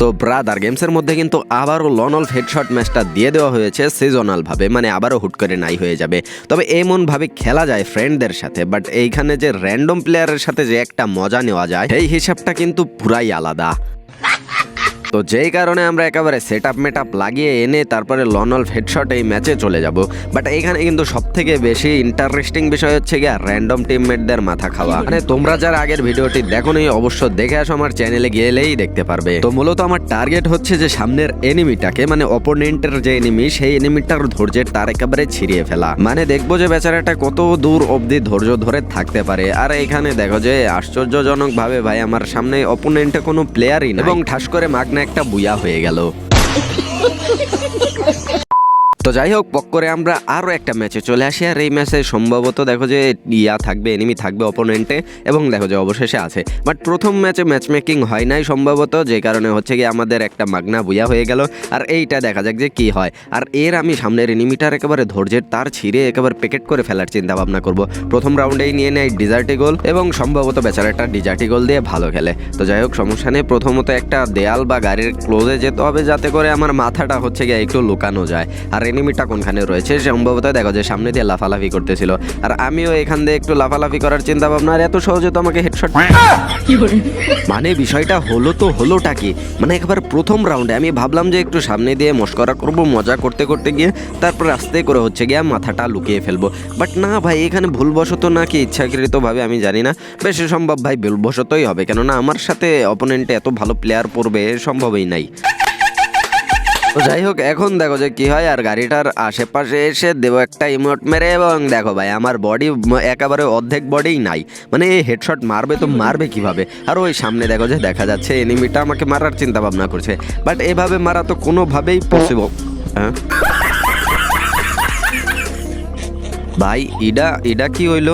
তো ব্রাদার গেমসের মধ্যে কিন্তু আবারও লন অল হেডশট ম্যাচটা দিয়ে দেওয়া হয়েছে সিজনালভাবে মানে আবারও হুট করে নাই হয়ে যাবে। তবে এমনভাবে খেলা যায় ফ্রেন্ডদের সাথে বাট এইখানে যে র্যান্ডম প্লেয়ারের সাথে যে একটা মজা নেওয়া যায়, সেই হিসাবটা কিন্তু পুরাই আলাদা। তো যেই কারণে আমরা একেবারে সেট আপ মেট আপ লাগিয়ে এনে তারপরে লন অফ হেডশট এই ম্যাচে চলে যাব। বাট এখানে কিন্তু সব থেকে বেশি ইন্টারেস্টিং বিষয় হচ্ছে গিয়া র্যান্ডম টিমমেটদের মাথা খাওয়া। মানে তোমরা যারা আগের ভিডিওটি দেখো নি অবশ্য দেখে আসো আমার চ্যানেলে গেলেই দেখতে পারবে। তো মূলত আমার টার্গেট হচ্ছে যে সামনের এনিমিটাকে মানে অপোনেন্টের যে এনিমি সেই এনিমিটার ধৈর্যের তার একেবারে ছিঁড়িয়ে ফেলা। মানে দেখব যে বেচারাটা কত দূর অবধি ধৈর্য ধরে থাকতে পারে। আর এখানে দেখো যে আশ্চর্যজনক ভাবে ভাই, আমার সামনে অপোনেন্টে কোনো প্লেয়ারই না এবং ঠাস করে মাগনা একটা বুয়া হয়ে গেল। তো যাই হোক, পক করে আমরা আরও একটা ম্যাচে চলে আসি। আর এই ম্যাচে সম্ভবত দেখো যে ইয়া থাকবে এনিমি থাকবে অপোনেন্টে এবং দেখো যে অবশেষে আছে। বাট প্রথম ম্যাচে ম্যাচ মেকিং হয় নাই সম্ভবত, যে কারণে হচ্ছে কি আমাদের একটা মাগনা বুয়া হয়ে গেল। আর এইটা দেখা যাক যে কি হয়। আর এর আমি সামনের এনিমিটার একেবারে ধৈর্যের তার ছিঁড়ে একেবারে প্যাকেট করে ফেলার চিন্তা ভাবনা করব। প্রথম রাউন্ডেই নিয়ে নেয় ডিজার্টি গোল এবং সম্ভবত বেচারাটা ডিজার্টি গোল দিয়ে ভালো খেলে। তো যাই হোক, সমস্যা নেই। প্রথমত একটা দেয়াল বা গাড়ির ক্লোজে যেতে হবে, যাতে করে আমার মাথাটা হচ্ছে গিয়ে একটু লুকানো যায়। আর এনিমিটা কোনখানে রয়েছে সম্ভবত দেখো যে সামনে দিয়ে লাফালাফি করতেছিল। আর আমিও এখান দিয়ে একটু লাফালাফি করার চিন্তা ভাবনা আর এত সহজে তো আমাকে হেডশট মানে বিষয়টা হলো তো হলোটা কি? মানে একবার প্রথম রাউন্ডে আমি ভাবলাম যে একটু সামনে দিয়ে মস্করা করব মজা করতে করতে গিয়ে তারপর আস্তে করে হচ্ছে গিয়ে মাথাটা লুকিয়ে ফেলব। বাট না ভাই এখানে ভুলবশত নাকি ইচ্ছাকৃতভাবে আমি জানি না। বেশি সম্ভব ভাই ভুলবশতই হবে। কেননা আমার সাথে অপোনেন্টে এত ভালো প্লেয়ার পড়বে সম্ভবই নাই। তো যাই হোক, এখন দেখো যে কি হয়, আর গাড়িটার আশেপাশে এসে দেবো একটা ইমোট মেরে এবং দেখো ভাই, আমার বডি একেবারে অর্ধেক বডিই নাই। মানে এই হেডশট মারবে তো মারবে কীভাবে? আর ওই সামনে দেখো যে দেখা যাচ্ছে এনিমিটা আমাকে মারার চিন্তা ভাবনা করছে। বাট এভাবে মারা তো কোনোভাবেই পসিবল হ্যাঁ? ভাই, ইডা ইডা কি হইল?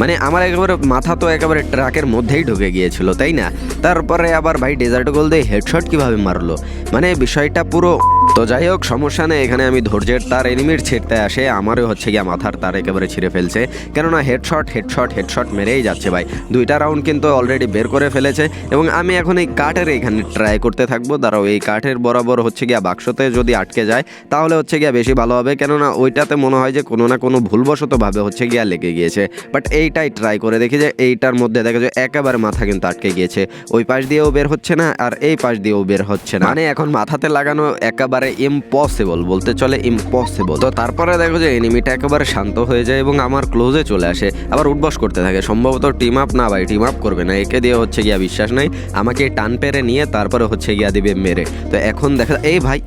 মানে আমার একেবারে মাথা তো একেবারে ট্রাকের মধ্যেই ঢুকে গিয়েছিল, তাই না? তারপরে আবার ভাই ডেজার্ট গোল দিয়ে হেডশট কীভাবে মারলো? মানে বিষয়টা পুরো তো যাই হোক, সমস্যা নেই, এখানে আমি ধৈর্যের তার এনিমির ছিঁড়তে আসে, আমারও হচ্ছে গিয়া মাথার তার একেবারে ছিঁড়ে ফেলছে। কেননা হেডশট হেডশট হেডশট মেরেই যাচ্ছে ভাই। দুইটা রাউন্ড কিন্তু অলরেডি বের করে ফেলেছে এবং আমি এখন এই কাঠের এখানে ট্রাই করতে থাকব। দাঁড়াও, এই কাঠের বরাবর হচ্ছে গিয়া বাক্সতে যদি আটকে যায়, তাহলে হচ্ছে গিয়া বেশি ভালো হবে। কেননা ওইটাতে মনে হয় যে কোনো না কোনো ভুলবশতভাবে হচ্ছে গিয়া লেগে গিয়েছে। বাট এইটাই ট্রাই করে দেখি যে এইটার মধ্যে দেখা যায় একেবারে মাথা কিন্তু আটকে গিয়েছে। ওই পাশ দিয়েও বের হচ্ছে না আর এই পাশ দিয়েও বের হচ্ছে না। মানে এখন মাথাতে লাগানো একেবারে ইম্পসিবল বলতে চলে ইম্পসিবল তো তারপরে দেখো যে এনিমিটা একেবারে শান্ত হয়ে যায় এবং আমার ক্লোজে চলে আসে। আবার উঠবস করতে থাকে। সম্ভবত টিম আপ না ভাই টিম আপ করবে না। একে দিয়ে হচ্ছে গিয়া বিশ্বাস নাই। আমাকে টান পেরে নিয়ে তারপরে হচ্ছে গিয়া দিবে মেরে। তো এখন দেখা, এই ভাই।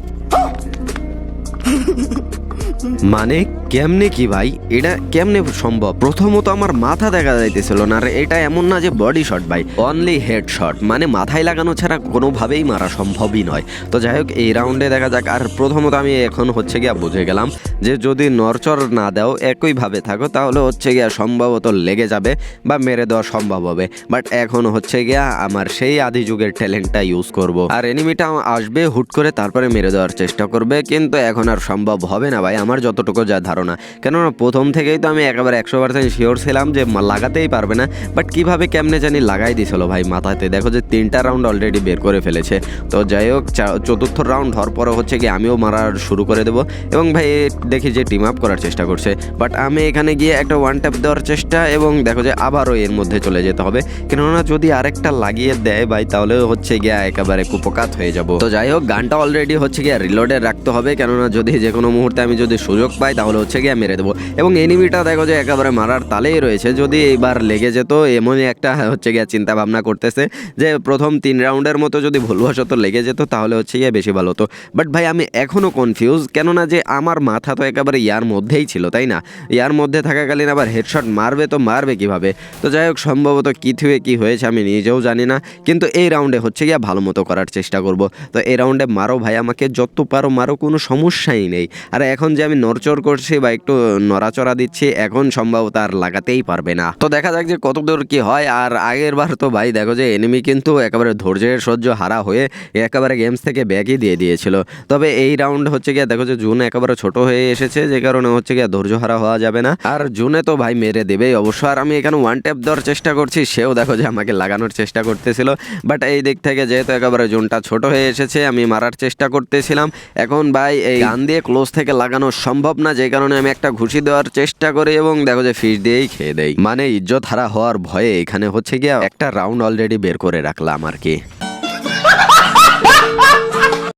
মানে কেমনে কি ভাই? এটা কেমনে সম্ভব? প্রথমত আমার মাথা দেখা যাইতেছিল না আর এটা এমন না যে বডি শট ভাই অনলি হেড শট মানে মাথায় লাগানো ছাড়া কোনোভাবেই মারা সম্ভবই নয়। তো যাই হোক, এই রাউন্ডে দেখা যাক, আর প্রথমত আমি এখন হচ্ছে গিয়া বুঝে গেলাম যে যদি নরচর না দাও, একইভাবে থাকো, তাহলে হচ্ছে গিয়া সম্ভবত লেগে যাবে বা মেরে দেওয়া সম্ভব হবে। বাট এখন হচ্ছে গিয়া আমার সেই আদি যুগের ট্যালেন্টটা ইউজ করব। আর এনিমিটা আসবে, হুট করে তারপরে মেরে দেওয়ার চেষ্টা করবে, কিন্তু এখন আর সম্ভব হবে না ভাই আমার যতটুকু যা ধারণা। কেননা প্রথম থেকেই তো আমি একেবারে একশো পার্সেন্ট শিওর ছিলাম যে লাগাতেই পারবে না। বাট কীভাবে কেমনে জানি লাগাই দিছিল ভাই মাথাতে। দেখো যে তিনটা রাউন্ড অলরেডি বের করে ফেলেছে। তো যাই হোক চতুর্থ রাউন্ড হওয়ার পরে হচ্ছে কি আমিও মারার শুরু করে দেবো। এবং ভাই দেখি যে টিম আপ করার চেষ্টা করছে। বাট আমি এখানে গিয়ে একটা ওয়ান ট্যাপ দেওয়ার চেষ্টা এবং দেখো যে আবারও এর মধ্যে চলে যেতে হবে। কেননা যদি আরেকটা লাগিয়ে দেয় ভাই তাহলে হচ্ছে গিয়া একেবারে কুপকাত হয়ে যাব। তো যাই হোক, গানটা অলরেডি হচ্ছে গিয়া রিলোডে রাখতে হবে। কেননা যদি যে কোনো মুহূর্তে আমি যদি সুযোগ পাই তাহলে হচ্ছে গিয়ে মেরে দেবো। এবং এনিমিটা দেখো যে একেবারে মারার তালেই রয়েছে। যদি এইবার লেগে যেত, এমনই একটা হচ্ছে গিয়ে চিন্তা ভাবনা করতেছে যে প্রথম তিন রাউন্ডের মতো যদি ভুলবশত লেগে যেত, তাহলে হচ্ছে গিয়ে বেশি ভালো হতো। বাট ভাই, আমি এখনও কনফিউজ কেননা যে আমার মাথা তো একেবারে ইয়ার মধ্যেই ছিল, তাই না? ইয়ার মধ্যে থাকাকালীন আবার হেডশট মারবে তো মারবে কীভাবে? তো যাই হোক, সম্ভবত কী থুয়ে কী হয়েছে আমি নিজেও জানি না, কিন্তু এই রাউন্ডে হচ্ছে গিয়ে ভালো মতো করার চেষ্টা করব। তো এই রাউন্ডে মারো ভাই আমাকে, যত পারো মারো, কোনো সমস্যাই নেই। আর এখন যে আমি নড়চড় করছি বা একটু নড়াচড়া দিচ্ছি, এখন সম্ভবত আর লাগাতেই পারবে না। তো দেখা যাক যে কতদূর কি হয়, আর আগের বার তো ভাই দেখো যে এনিমি কিন্তু একেবারে ধৈর্যের সহ্য হারা হয়ে একেবারে গেমস থেকে ব্যাকই দিয়ে দিয়েছিল। তবে এই রাউন্ড হচ্ছে গিয়ে দেখো যে জুন একেবারে ছোট হয়ে এসেছে, যে কারণে হচ্ছে গিয়ে ধৈর্য হারা হওয়া যাবে না। আর জুনে তো ভাই মেরে দেবেই অবশ্য, আর আমি এখানে ওয়ান ট্যাপ দেওয়ার চেষ্টা করছি, সেও দেখো যে আমাকে লাগানোর চেষ্টা করতেছিল। বাট এই দিক থেকে যেহেতু একেবারে জুনটা ছোট হয়ে এসেছে, আমি মারার চেষ্টা করতেছিলাম। এখন ভাই এই গান দিয়ে ক্লোজ থেকে লাগানো সম্ভব না, যে কারণে আমি একটা ঘুষি দেওয়ার চেষ্টা করি এবং দেখো যে ফিস দিয়েই খেয়ে দেয় মানে ইজ্জত হারা হওয়ার ভয়ে এখানে হচ্ছে গিয়ে একটা রাউন্ড অলরেডি বের করে রাখলাম আর কি।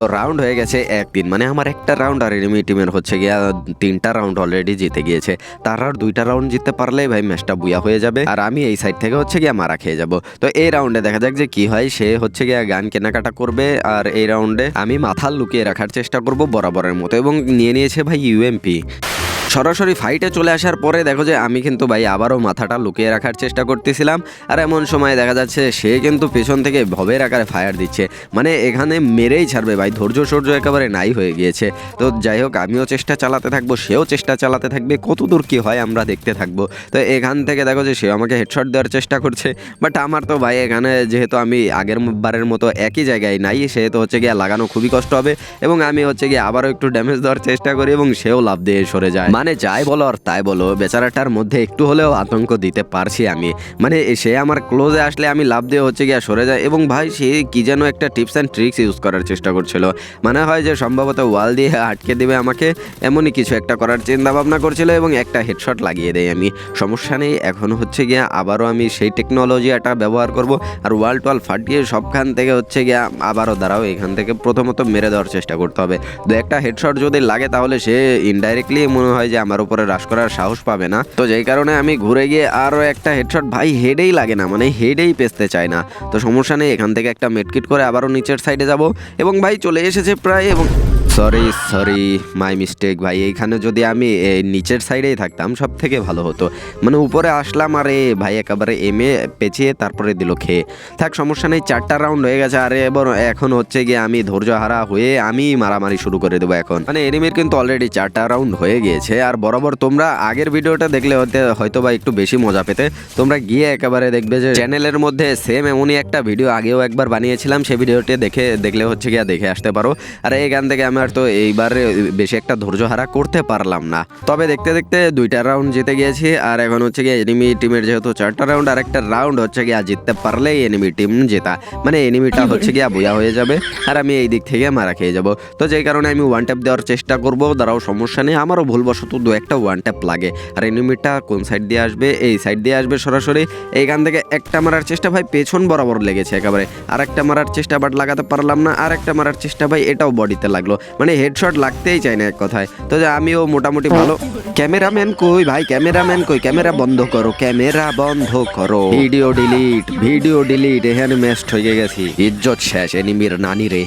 রাউন্ড হয়ে গেছে একদিন। মানে আমার একটা রাউন্ড আর এনিমি টিমের হচ্ছে গিয়া তিনটা রাউন্ড অলরেডি জিতে গিয়েছে। তার আর দুইটা রাউন্ড জিততে পারলেই ভাই ম্যাচটা বুয়া হয়ে যাবে। আর আমি এই সাইড থেকে হচ্ছে গিয়া মারা খেয়ে যাব। তো এই রাউন্ডে দেখা যাক যে কি হয়। সে হচ্ছে গিয়া গান কেনাকাটা করবে আর এই রাউন্ডে আমি মাথা লুকিয়ে রাখার চেষ্টা করব বরাবরের মতো এবং নিয়ে নিয়েছে ভাই ইউএমপি সরাসরি ফাইটে চলে আসার পরে দেখো যে আমি কিন্তু ভাই আবারও মাথাটা লুকিয়ে রাখার চেষ্টা করতেছিলাম। আর এমন সময় দেখা যাচ্ছে সে কিন্তু পেছন থেকে ভবের আকারে ফায়ার দিচ্ছে। মানে এখানে মেরেই ছাড়বে ভাই, ধৈর্য সৌর্য একেবারে নাই হয়ে গিয়েছে। তো যাই হোক, আমিও চেষ্টা চালাতে থাকব, সেও চেষ্টা চালাতে থাকবে কত দূর কী হয় আমরা দেখতে থাকব। তো এখান থেকে দেখো যে সে আমাকে হেডশট দেওয়ার চেষ্টা করছে। বাট আমার তো ভাই এখানে যেহেতু আমি আগের বারের মতো একই জায়গায় নাই সেহেতু হচ্ছে গিয়ে লাগানো খুবই কষ্ট হবে। এবং আমি হচ্ছে গিয়ে আবারও একটু ড্যামেজ দেওয়ার চেষ্টা করি এবং সেও লাভ দিয়ে সরে যায়। মানে যাই বলো আর তাই বলো, বেচারাটার মধ্যে একটু হলেও আতঙ্ক দিতে পারছি আমি। মানে সে আমার ক্লোজে আসলে আমি লাভ দিয়ে হচ্ছে গিয়া সরে যায় এবং ভাই সে কি যেন একটা টিপস অ্যান্ড ট্রিক্স ইউজ করার চেষ্টা করছিল। মানে হয় যে সম্ভবত ওয়াল দিয়ে আটকে দেবে আমাকে, এমনই কিছু একটা করার চিন্তা ভাবনা করছিল এবং একটা হেডশট লাগিয়ে দেয় আমি। সমস্যা নেই, এখন হচ্ছে গিয়া আবারও আমি সেই টেকনোলজি টেকনোলজিটা ব্যবহার করব আর ওয়াল টোয়াল ফাটিয়ে সবখান থেকে হচ্ছে গিয়া আবারও দাঁড়াও, এখান থেকে প্রথমত মেরে দেওয়ার চেষ্টা করতে হবে। দু একটা হেডশট যদি লাগে তাহলে সে ইনডাইরেক্টলি মনে হয় যে আমার উপরে রাশ করার সাহস পাবে না। তো যেই কারণে আমি ঘুরে গিয়ে আরও একটা হেডশট ভাই হেডেই লাগে না মানে হেডেই পেস্তে চায় না। তো সমস্যা নেই, এখান থেকে একটা মেটকিট করে আবারও নিচের সাইডে যাব। এবং ভাই, চলে এসেছে প্রায় এবং সরি সরি মাই মিস্টেক ভাই। এইখানে যদি আমি নিচের সাইডেই থাকতাম সব থেকে ভালো হতো। মানে উপরে আসলাম, আর, ভাই, একেবারে এমে পেঁচিয়ে তারপরে দিল খেয়ে থাক, সমস্যা নেই, চারটা রাউন্ড হয়ে গেছে, আরে এবার এখন হচ্ছে গিয়ে আমি ধৈর্য হারা হয়ে আমি মারামারি শুরু করে দেবো এখন। মানে এনিমির কিন্তু অলরেডি চারটা রাউন্ড হয়ে গিয়েছে, আর বরাবর তোমরা আগের ভিডিওটা দেখলে হতে হয়তো বা একটু বেশি মজা পেতে। তোমরা গিয়ে একেবারে দেখবে যে চ্যানেলের মধ্যে সেম এমনই একটা ভিডিও আগেও একবার বানিয়েছিলাম সেই ভিডিওটি দেখে, দেখলে হচ্ছে গিয়ে দেখে আসতে পারো। আর এইখান থেকে আমার তো এইবারে বেশি একটা ধৈর্য হারা করতে পারলাম না। তবে দেখতে দেখতে দুইটা রাউন্ড জিতে গিয়েছি, আর এখন হচ্ছে গিয়ে এনিমি টিমের যেহেতু চারটা রাউন্ড আর একটা রাউন্ড হচ্ছে গিয়ে জিততে পারলেই এনিমি টিম জেতা। মানে এনিমিটা হচ্ছে গিয়ে বুয়া হয়ে যাবে, আর আমি এই দিক থেকে মারা খেয়ে যাব। তো যেই কারণে আমি ওয়ান ট্যাপ দেওয়ার চেষ্টা করব, দাঁড়াও সমস্যা নেই, আমারও ভুলবশত দু একটা ওয়ান ট্যাপ লাগে। আর এনিমিটা কোন সাইড দিয়ে আসবে? এই সাইড দিয়ে আসবে সরাসরি। এইখান থেকে একটা মারার চেষ্টা ভাই পেছন বরাবর লেগেছে একেবারে। আর একটা মারার চেষ্টা বাট লাগাতে পারলাম না আর একটা মারার চেষ্টা ভাই এটাও বডিতে লাগল। মানে হেডশট লাগতেই চাই না এক কথায়। তো যে আমিও মোটামুটি ভালো। ক্যামেরাম্যান কই ভাই? ক্যামেরাম্যান কই? ক্যামেরা বন্ধ করো ক্যামেরা বন্ধ করো। ভিডিও ডিলিট ভিডিও ডিলিট এখানে ম্যাস্ট হয়ে গেছি। ইজ্জত শেষ এনিমির নানি রে।